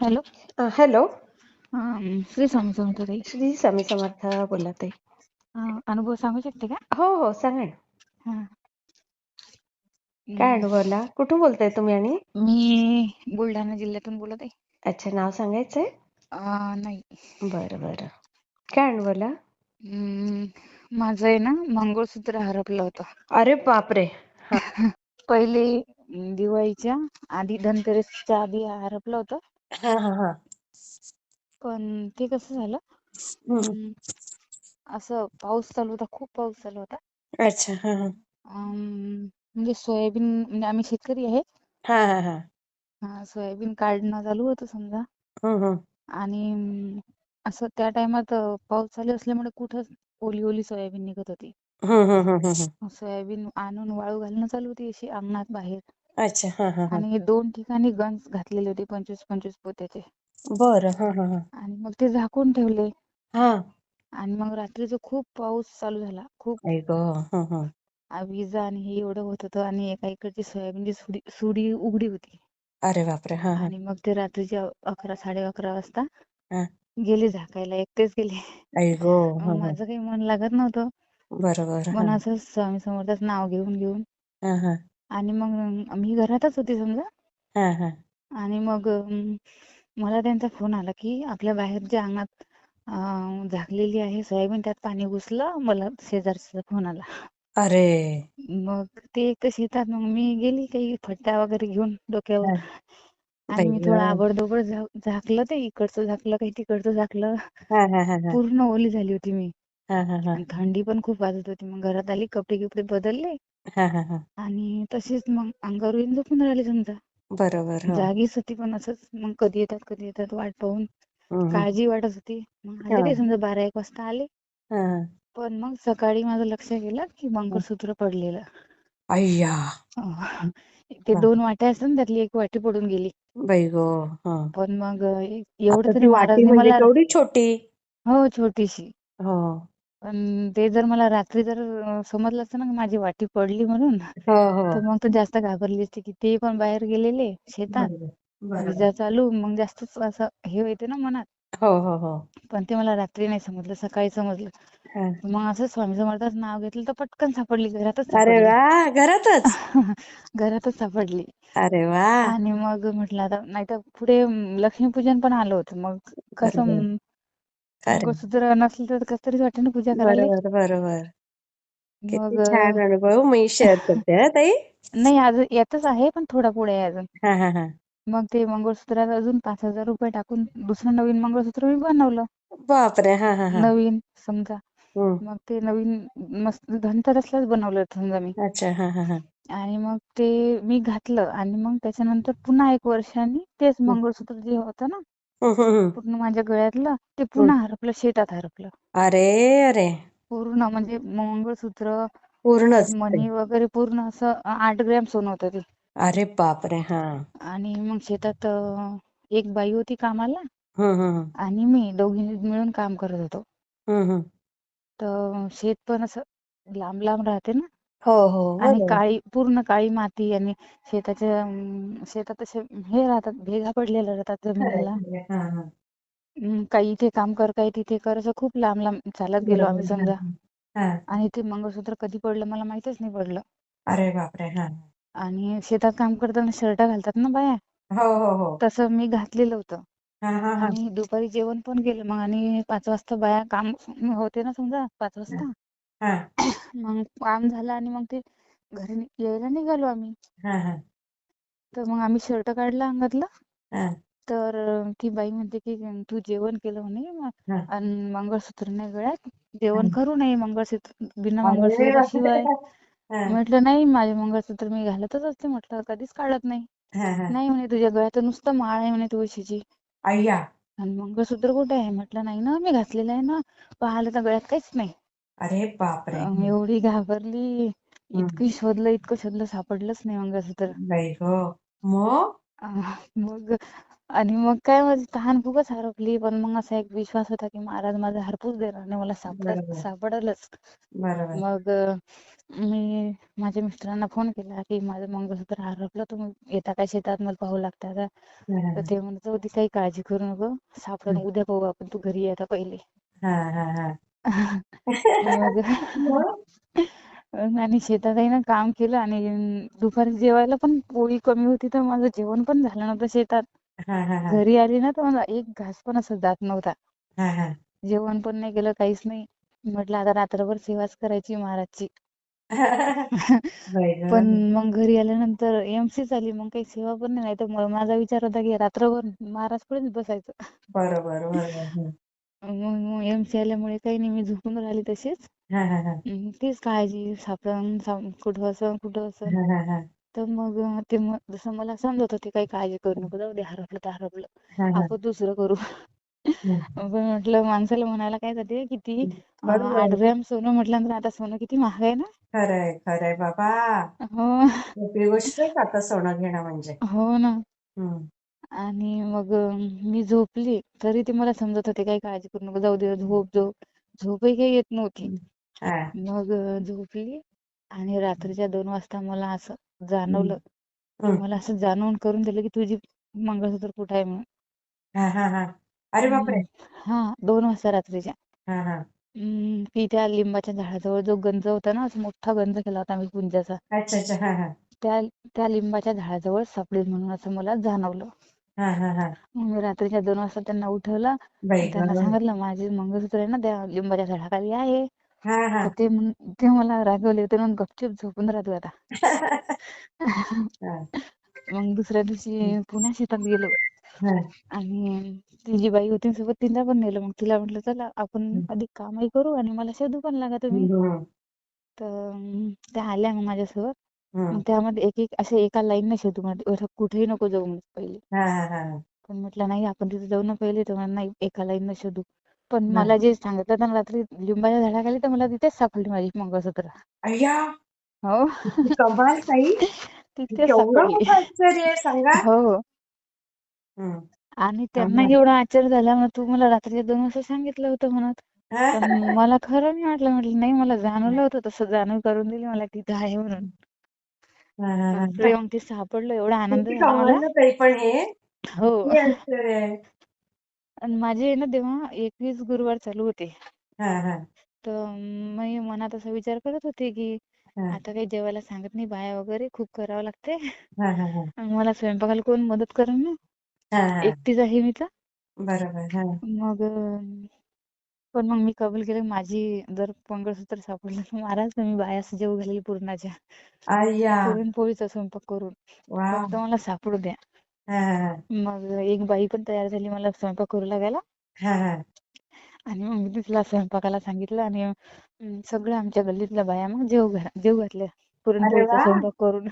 Hello. Hello. Shri Swami Samarth ताई. श्री स्वामी समर्थ बोलत आहे अं, अनुभव सांगू शकते का? हो हो सांगा ना. काय अनुभवला? कुठून बोलताय तुम्ही आणि? मी बुलढाणा जिल्ह्यातून बोलत आहे. अच्छा नाव सांगायचंय? नाही. बरं बरं. काय अनुभवला? माझं आहे ना मंगळसूत्र हरपलं होतं. अरे बापरे! पहिले दिवाळीच्या आधी धनतेरसच्या आधी हरपलं होतं. हा हा हा. पण ते कसं झालं. अं, असं पाऊस चालू होता खूप पाऊस चालू होता. अच्छा हा हा. अं, म्हणजे सोयाबीन म्हणजे आम्ही शेतकरी आहे. हा हा हा. हा, सोयाबीन काढणं चालू होतं समजा. आणि अं, असं त्या टायमात पाऊस चालू असल्यामुळे कुठं ओली ओली सोयाबीन निघत होती. सोयाबीन आणून वाळू घालणं चालू होती अशी अंगणात बाहेर. अच्छा हा हा हा. आणि दोन ठिकाणी गंज घातलेले होते पंचवीस पंचवीस पोत्याचे. बरं हा हा हा. आणि मग ते झाकून ठेवले. हा. आणि मग रात्रीचं खूप पाऊस चालू झाला. खूप आई ग हा हा. आ, विजा आणि हे एवढं होत होतं आणि एका इकडची सोयाबीनची सुडी सुडी उघडी होती. अरे बापरे हा हा. आणि मग ते रात्रीचे अकरा साडे अकरा वाजता हा. गेले झाकायला एकटेच गेले. आई गो हा मग हा माझं काही मन लागत नव्हतं. बरोबर हा. पण असं स्वामी समर्थाचं नाव घेऊन घेऊन हा हा. आणि मग मी घरातच होते समजा. हा हा. आणि मग मला त्यांचा फोन आला की आपल्या बाहेरच्या अंगणात झाकलेली आहे सोयाबीन त्यात पाणी घुसलं मला शेजारचा फोन आला. अरे! मग ते एक तर शेतात मग मी गेली काही फट्टा वगैरे घेऊन डोक्यावर. आणि मी थोडं आबडधोबड झाकलं ते इकडचं झाकलं काही तिकडचं झाकलं. पूर्ण ओली झाली होती मी. आणि थंडी पण खूप वाजत होती. मग घरात आली कपडे गिपडे बदलले. हा हा हा. आणि तशीच मग अंगावर येऊन झोपून राहिली समजा. बरोबर हो. जागीच होती पण असंच मग कधी येतात कधी येतात वाट पाहून. काळजी वाटत होती. मग आले काही समजा बारा एक वाजता आले. हा. पण मग सकाळी माझं लक्ष गेलं की मंगळसूत्र पडलेलं. अय्या. अं, ते दोन वाट्या असतात ना त्यातली एक वाटी पडून गेली. बाई गो हा. पण मग एवढं आता तरी ती वाटी महाराजने म्हणजे मला केवढी छोटी? हो छोटीशी. हो. पण ते जर मला रात्री जर समजलं असतं ना की माझी वाटी पडली म्हणून हो हो. तर मग तर जास्त घाबरली असती की ते पण बाहेर गेलेले शेतात. विजा चालू मग जास्तच असं हे होते ना मनात. हो हो हो. पण ते मला रात्री नाही समजलं सकाळी समजलं. मग असं स्वामी समर्थाचं नाव घेतलं तर पटकन सापडली घरातच अरे वा घरातच? घरातच सापडली. अरे वा. आणि मग म्हटलं आता नाही तर पुढे लक्ष्मीपूजन पण आलं होतं मग कसं अं, खरं मंगळसूत्र नसलं तर कसं तरी वाटतं ना पूजा करायला बरोबर बरोबर. किती मग अं, छान अनुभव मी शेअर करते हा ताई. नाही अजून येतच आहे पण थोडा पुढे आहे अजून. हा हा हा. मग ते मंगळसूत्रात अजून पाच हजार रुपये टाकून दुसरं नवीन मंगळसूत्र मी बनवलं. बापरे! हा हा हा. नवीन समजा. हम्म मग ते नवीन मस्त धनतेरसलाच बनवलं होतं समजा मी. अच्छा हा हा हा. आणि मग ते मी घातलं आणि मग त्याच्यानंतर पुन्हा एक वर्षांनी तेच हम्म मंगळसूत्र जे होतं ना हम्म हम्म पूर्ण माझ्या गळ्यातलं ते. पुन्हा हरपलं शेतात हरपलं. अरे अरे. पूर्ण म्हणजे मंगळसूत्र पूर्णच. मणी वगैरे पूर्ण असं आठ ग्रॅम सोनं होतं ते. अरे बापरे हा. आणि मग शेतात अं, एक बाई होती कामाला हम्म हम्म आणि मी दोघींनी मिळून काम करत होतो. हम्म हम्म तर शेत पण असं लांब लांब राहते ना. हो हो आणि बरोबर. काळी पूर्ण काळी माती आणि शेताच्या अं, शेतात असे हे राहतात भेगा पडलेल्या राहतात खरंय जमिनीला. खरंय हा हा. अं, काही इथे काम कर काही तिथे कर असं खूप लांब लांब चालत गेलो आम्ही बरोबर हा समजा. हा. हा. आणि ते मंगळसूत्र कधी पडलं मला माहितच नाही पडलं. अरे बापरे! हा. आणि शेतात काम करताना शर्ट घालतात ना बाया? हो हो हो. तसं मी घातलेलं होतं. हा हा हा. आणि दुपारी जेवण पण केलं मग आणि पाच वाजता बाया काम होते ना समजा पाच वाजता. हा. मग काम झालं आणि मग ते घरी नि- यायला निघालो आम्ही. हा हा. तर मग आम्ही शर्ट काढला अंगातला. हा. तर अं, ती बाई म्हणते की तू जेवण केलं म्हणे. म- आणि मंगळसूत्र नाही गळ्यात. जेवण हा. करू नये मंगळसूत्र. बिना अरे मंगळसूत्राशिवाय. हा. म्हटलं नाही माझे मंगळसूत्र मी घालतच असते. म्हटलं कधीच काढत नाही. हा हा. नाही म्हणे तुझ्या गळ्यात तर नुसतं माळ आहे म्हणे तुळशीची. अय्या आणि मंगळसूत्र कुठे आहे? म्हटलं नाही ना मी घातलेलं आहे ना. पाहिलं तर गळ्यात काहीच नाही. अरे बापरे. अं, एवढी घाबरली. हम्म. इतकी शोधलं इतकं शोधलं सापडलंच नाही मंगळसूत्र बाई गो. मग? अं, मग आणि मग काय माझी तहान खूपच हरपली. पण मग असा एक विश्वास होता की महाराज माझा हरपूच देणार नाही. मला सापड बरोबर. सापडलच. बरोबर. मग अ, मी माझ्या मिस्टरांना फोन केला की माझं मंगळसूत्र हरपलं. तुम्ही येता का शेतात? मला पाहू लागता का हा तर ते म्हणत होते काही काळजी करू नको. सापडलं उद्या पाहू आपण. तू घरी ये आता पहिले. हा हा हा. मग मग? आणि शेतातही ना काम केलं आणि दुपारी जेवायला पण पोळी कमी होती तर माझं जेवण पण झालं नव्हतं शेतात. हा हा हा. घरी आली ना तर मला एक घास पण असं जात नव्हता. हा हा. जेवण पण नाही केलं काहीच नाही. म्हटलं आता रात्रभर सेवाच करायची महाराजची. पण. मग घरी आल्यानंतर एमसी झाली मग काही सेवा पण नाही तर माझा विचार होता की रात्रभर महाराज पुढेच बसायचं. बरोबर बरोबर. मग एमसी आल्यामुळे काही नाही मी झोपून राहिली तशीच. हा हा हा. तीच काळजी सापडन साप- कुठं असं कुठं असं हा हा हा. तर मग ते म- जसं मला समजत होते काही काळजी करू नको जाऊ दे हरपलं तर हरपलं. हा हा. आपण दुसरं करू. पण म्हटलं माणसाला म्हणायला काय जाते किती अं, आठ ग्रॅम सोनं म्हटल्यानंतर आता सोनं किती महाग आहे ना? खरंय खरंय बाबा. हो. आता सोनं घेणं म्हणजे? हो ना. हम्म. आणि मग मी झोपली. तरी ते मला समजत होते काही काळजी करू नको जाऊ दे झोप झोप. झोपही काही येत नव्हती. मग झोपली आणि रात्रीच्या दोन वाजता मला असं. जाणवलं. मला असं जाणवून करून दिलं की तुझी मंगळसूत्र कुठं आहे म्हणून. हा हा हा. अरे बापरे. हा दोन वाजता रात्रीच्या. हा हा. की त्या लिंबाच्या झाडाजवळ जो गंज होता ना असं मोठा गंज केला होता आम्ही हा. त्या त्या लिंबाच्या झाडाजवळ सापडेल म्हणून असं मला जाणवलं. हा हा हा. मग रात्रीच्या दोन वाजता त्यांना उठवलं बाई त्यांना गं. सांगितलं माझे मंगळसूत्र आहे ना त्या लिंबाच्या झाडाखाली आहे. हा हा. तर ते म्हण- ते मला रागवले होते म्हणून गपचूप झोपून राहतो आता. हा मग दुसऱ्या दिवशी पुन्हा शेतात गेलो. हा. आणि ती जी बाई होती सोबत तिला पण नेलं. मग तिला म्हटलं चला आपण अधिक कामही करू आणि मला शोधू पण लागा तुम्ही. हम्म. तर अं, त्या आल्या मग माझ्यासोबत. मग त्यामध्ये एक एक असे एका लाईनने शोधू म्हणजे असं कुठेही नको जाऊ म्हणजे पहिले. पण म्हटलं नाही आपण तिथे जाऊ ना पहिले. तर नाही एका लाईनने शोधू पण. मला जे सांगितलं ना रात्री लिंबाच्या झाडाखाली तर मला तिथेच सापडली माझी मंगळसूत्र. हो. किती कमाल ताई. तिथेच सापडली. हो. हो. आणि त्यांना एवढं आश्चर्य झालं मग तू मला रात्रीच्या दोन वाजता सांगितलं होतं म्हणत. पण मला खरं नाही वाटलं. म्हटलं नाही मला जाणवलं होतं. तसं जाणीव करून दिली मला तिथं आहे म्हणून. मग ते सापडलं एवढा आनंद झाला मला. ताई पण हे. हो. आणि माझे आहे ना तेव्हा एकवीस गुरुवार चालू होते. हा हा. तर मी मनात असा विचार करत होते की आता काही जेवायला सांगत नाही बाया वगैरे खूप करावं लागते. हा हा हा. मला स्वयंपाकाला कोण मदत करेल ना? एकटीच आहे मी तर. बरोबर हा. मग पण मग मी कबूल केलं माझी जर मंगळसूत्र सापडलं तर महाराज तुम्ही बायास जेव घालेल पूर्णाच्या. अय्या पुरणपोळीचा स्वयंपाक करून. फक्त मला सापडू द्या. हा हा मग एक बाई पण तयार झाली मला स्वयंपाक करू लागायला. हा हा. आणि मग मी तिला स्वयंपाकाला सांगितलं आणि अं, सगळ्या आमच्या गल्लीतल्या बाया मग जेव घा जेव घातल्या. पुरणपोळीचा वा. स्वयंपाक करून.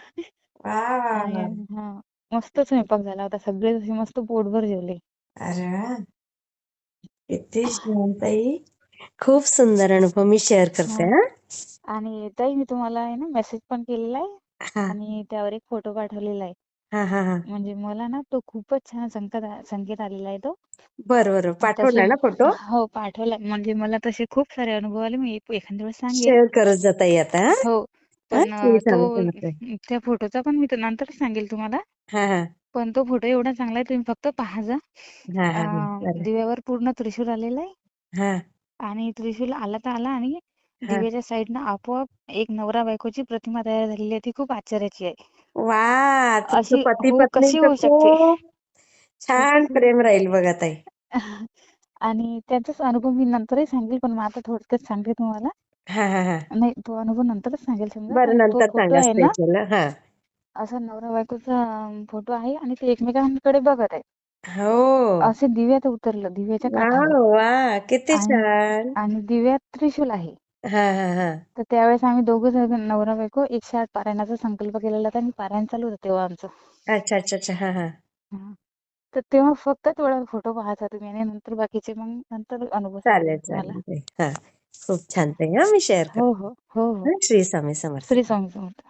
वा वा आणि वा हा मस्त स्वयंपाक झाला होता. सगळे मस्त पोटभर जेवले. अरे वा. किती छान ताई. खूप सुंदर अनुभव मी शेअर करते हा. आणि ताई मी तुम्हाला आहे ना मेसेज पण केलेला आहे हा. आणि त्यावर एक फोटो पाठवलेला आहे. हा हा हा. म्हणजे मला ना तो खूपच छान संकेत संकेत आलेला आहे तो. बरं बरं. तसे पाठवला ना फोटो हो पाठवला. म्हणजे मला तसे खूप सारे अनुभव आले. मी एखाद्या वेळेस सांगेल. शेअर करत जा ताई आता हा. हो. हा पण अं, त्या फोटोचा पण मी तर नंतर सांगेल तुम्हाला. हा हा. पण तो फोटो एवढा चांगला आहे तुम्ही फक्त पहा जा. हा हा हा अं, चालेल दिव्यावर पूर्ण त्रिशूल आलेला आहे. हा. आणि त्रिशूल आला तर आला आणि दिव्याच्या साईडनं आपोआप एक नवरा बायकोची प्रतिमा तयार झालेली आहे. ती खूप आश्चर्याची आहे. वा तुमचं अशी पती हो कशी पत्नींचं होऊ शकते? खूप छान प्रेम राहील बघा ताई. आणि त्याचाच अनुभव मी नंतरही सांगेल पण मग आता थोडक्यात सांगते तुम्हाला. हा हा हा. नाही तो अनुभव नंतरच सांगेल समजा. बरं पण तो नंतर फोटो सांगा आहे ना स्पेशल हा. असा नवरा बायकोचा फोटो आहे आणि ते एकमेकांकडे बघत आहे हो. असे दिव्यात उतरलं दिव्याच्या काठावर. वा किती आणि छान. आणि दिव्यात त्रिशूल आहे. हा हा हा. तर त्यावेळेस आम्ही दोघं जण नवरा बायको एकशे आठ पारायणाचा संकल्प केलेला होता आणि पारायण चालू होतं तेव्हा आमचं. अच्छा अच्छा अच्छा. हा हा. हा. तर तेव्हा फक्त तेवढा फोटो पाहायचा तुम्ही आणि नंतर बाकीचे मग नंतर अनुभव सांगेल चालेल तुम्हाला चालेल. ताई हा. खूप छान ताई हा. मी शेअर हो हो हो हो. करते हा श्री स्वामी समर्थ. श्री स्वामी समर्थ.